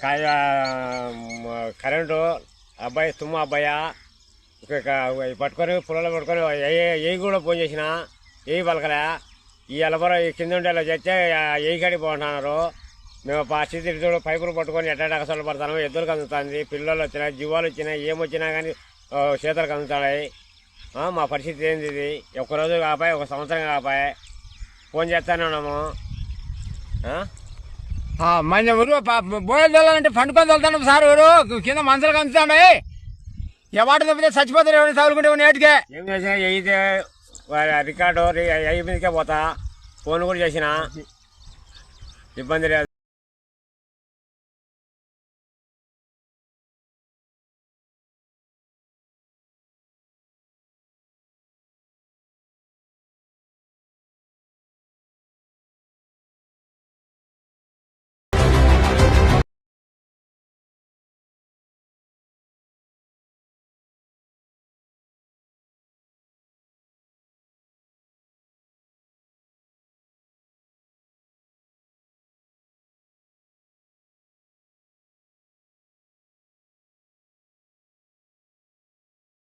కాయ కరెంటు అబ్బాయి తుమ్మ అబ్బాయి పట్టుకొని పొలంలో పట్టుకొని ఏ కూడా ఫోన్ చేసిన ఏ పలకలే ఈ అలబర ఈ కింద ఉండే చేస్తే ఏ కాడికి పోంటున్నారు మేము పరిస్థితి చూడు పైపులు పట్టుకొని ఎట్ట అసలు పడతాను ఎద్దులకు అందుతుంది పిల్లలు వచ్చినాయి జీవాలు వచ్చినాయి ఏమొచ్చినా కానీ చేతులకు అందుతాయి ఆ, మా పరిస్థితి ఏంది ఇది? ఒక్కరోజు కాపాయి ఒక సంవత్సరం కాపాయి. ఫోన్ చేస్తానే ఉన్నాము? మన ఊరు తోలాలంటే పండుకొని తోలుతాను సార్ ఊరు. కింద మంచాలు కంచుతాండి ఎవరి తప్పితే చచ్చిపోతారు ఎవరు తగులుకుంటే నేటికే. ఏం చేసినా అయితే రికార్డు అయ్యి మీదకే పోతా. ఫోన్ కూడా చేసిన. ఇబ్బంది లేదు.